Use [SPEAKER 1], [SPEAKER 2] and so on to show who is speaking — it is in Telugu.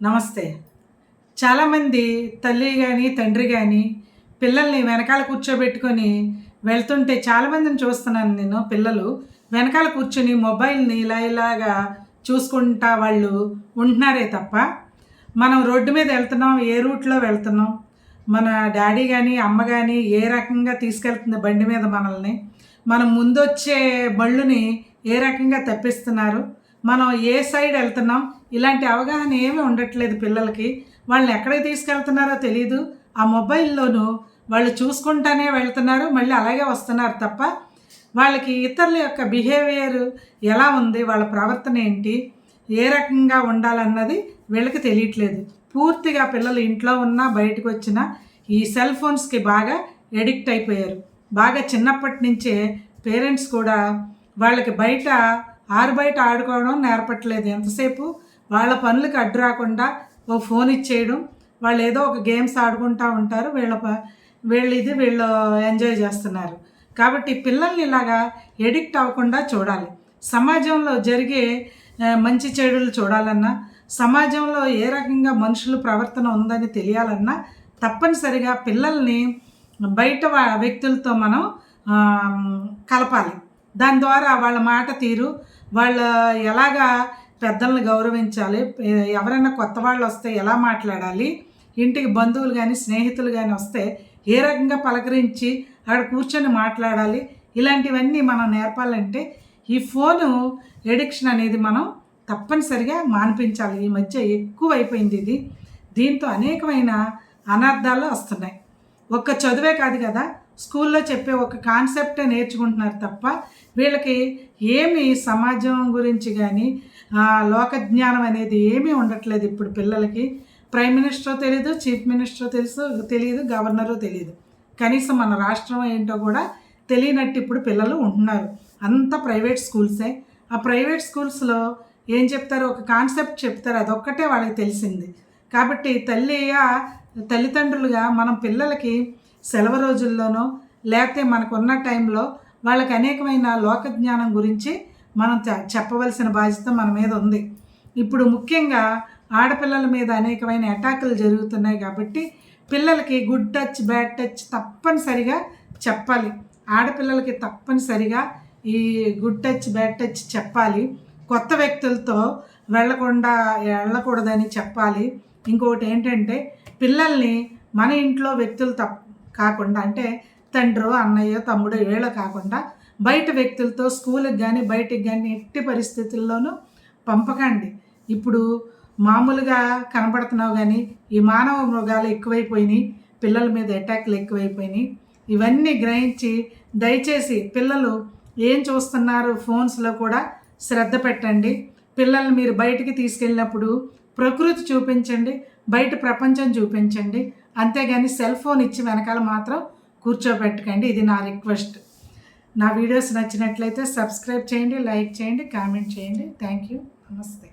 [SPEAKER 1] నమస్తే. చాలామంది తల్లి కానీ తండ్రి కానీ పిల్లల్ని వెనకాల కూర్చోబెట్టుకొని వెళ్తుంటే చాలామందిని చూస్తున్నాను నేను పిల్లలు. వెనకాల కూర్చొని మొబైల్ని ఇలా ఇలాగా చూసుకుంటా వాళ్ళు ఉంటున్నారే తప్ప మనం రోడ్డు మీద వెళ్తున్నాం ఏ రూట్లో వెళ్తున్నాం మన డాడీ కానీ అమ్మ కానీ ఏ రకంగా తీసుకెళ్తుంది బండి మీద మనల్ని మనం ముందొచ్చే బళ్ళుని ఏ రకంగా తప్పిస్తున్నారు మనం ఏ సైడ్ వెళ్తున్నాం? ఇలాంటి అవగాహన ఏమీ ఉండట్లేదు పిల్లలకి. వాళ్ళని ఎక్కడికి తీసుకెళ్తున్నారో తెలియదు ఆ మొబైల్లోనూ వాళ్ళు చూసుకుంటానే వెళ్తున్నారు మళ్ళీ అలాగే వస్తున్నారు తప్ప వాళ్ళకి ఇతరుల యొక్క బిహేవియర్ ఎలా ఉంది? వాళ్ళ ప్రవర్తన ఏంటి? ఏ రకంగా ఉండాలన్నది వీళ్ళకి తెలియట్లేదు. పూర్తిగా పిల్లలు ఇంట్లో ఉన్నా బయటకు వచ్చినా ఈ సెల్ ఫోన్స్కి బాగా ఎడిక్ట్ అయిపోయారు. బాగా చిన్నప్పటి నుంచే పేరెంట్స్ కూడా వాళ్ళకి బయట ఆరు బయట ఆడుకోవడం నేర్పట్లేదు. ఎంతసేపు వాళ్ళ పనులకు అడ్డు రాకుండా ఓ ఫోన్ ఇచ్చేయడం వాళ్ళు ఏదో ఒక గేమ్స్ ఆడుకుంటూ ఉంటారు వీళ్ళ ప- వీళ్ళు ఇది వీళ్ళు ఎంజాయ్ చేస్తున్నారు. కాబట్టి పిల్లల్ని ఇలాగా ఎడిక్ట్ అవ్వకుండా చూడాలి. సమాజంలో జరిగే మంచి చెడులు చూడాలన్నా సమాజంలో ఏ రకంగా మనుషుల ప్రవర్తన ఉందని తెలియాలన్నా తప్పనిసరిగా పిల్లల్ని బయట వ్యక్తులతో మనం కలపాలి. దాని ద్వారా వాళ్ళ మాట తీరు వాళ్ళ ఎలాగా పెద్దల్ని గౌరవించాలి ఎవరైనా కొత్త వాళ్ళు వస్తే ఎలా మాట్లాడాలి ఇంటికి బంధువులు కానీ స్నేహితులు కానీ వస్తే ఏ రకంగా పలకరించి అక్కడ కూర్చొని మాట్లాడాలి ఇలాంటివన్నీ మనం నేర్పాలంటే ఈ ఫోను ఎడిక్షన్ అనేది మనం తప్పనిసరిగా మాన్పించాలి. ఈ మధ్య ఎక్కువ అయిపోయింది ఇది. దీంతో అనేకమైన అనర్థాలు వస్తున్నాయి. ఒక్క చదువే కాదు కదా స్కూల్లో చెప్పే ఒక కాన్సెప్టే నేర్చుకుంటున్నారు తప్ప వీళ్ళకి ఏమి సమాజం గురించి కానీ లోక జ్ఞానం అనేది ఏమీ ఉండట్లేదు ఇప్పుడు పిల్లలకి. ప్రైమ్ మినిస్టర్ తెలియదు చీఫ్ మినిస్టర్ తెలుసు తెలియదు గవర్నరు తెలియదు కనీసం మన రాష్ట్రం ఏంటో కూడా తెలియనట్టు ఇప్పుడు పిల్లలు ఉంటున్నారు. అంతా ప్రైవేట్ స్కూల్సే. ఆ ప్రైవేట్ స్కూల్స్లో ఏం చెప్తారో? ఒక కాన్సెప్ట్ చెప్తారు. అదొక్కటే వాళ్ళకి తెలిసింది. కాబట్టి తల్లిగా తల్లిదండ్రులుగా మనం పిల్లలకి సెలవు రోజుల్లోనో లేకపోతే మనకున్న టైంలో వాళ్ళకి అనేకమైన లోక జ్ఞానం గురించి మనం చెప్పవలసిన బాధ్యత మన మీద ఉంది. ఇప్పుడు ముఖ్యంగా ఆడపిల్లల మీద అనేకమైన అటాకులు జరుగుతున్నాయి కాబట్టి పిల్లలకి గుడ్ టచ్ బ్యాడ్ టచ్ తప్పనిసరిగా చెప్పాలి. ఆడపిల్లలకి తప్పనిసరిగా ఈ గుడ్ టచ్ బ్యాడ్ టచ్ చెప్పాలి. కొత్త వ్యక్తులతో వెళ్ళకుండా వెళ్ళకూడదని చెప్పాలి. ఇంకొకటి ఏంటంటే పిల్లల్ని మన ఇంట్లో వ్యక్తులు తప్ప కాకుండా అంటే తండ్రో అన్నయ్యో తమ్ముడో వీళ్ళ కాకుండా బయట వ్యక్తులతో స్కూల్కి కానీ బయటికి కానీ ఎట్టి పరిస్థితుల్లోనూ పంపకండి. ఇప్పుడు మామూలుగా కనపడుతున్నావు కానీ ఈ మానవ మృగాలు ఎక్కువైపోయినాయి పిల్లల మీద అటాక్లు ఎక్కువైపోయినాయి ఇవన్నీ గ్రహించి దయచేసి పిల్లలు ఏం చూస్తున్నారు ఫోన్స్లో కూడా శ్రద్ధ పెట్టండి. పిల్లల్ని మీరు బయటికి తీసుకెళ్ళినప్పుడు ప్రకృతి చూపించండి బయట ప్రపంచం చూపించండి అంతేగాని సెల్ ఫోన్ ఇచ్చి వెనకాల మాత్రం కూర్చోబెట్టకండి. ఇది నా రిక్వెస్ట్. నా వీడియోస్ నచ్చినట్లయితే సబ్స్క్రైబ్ చేయండి లైక్ చేయండి కామెంట్ చేయండి. Thank you. నమస్తే.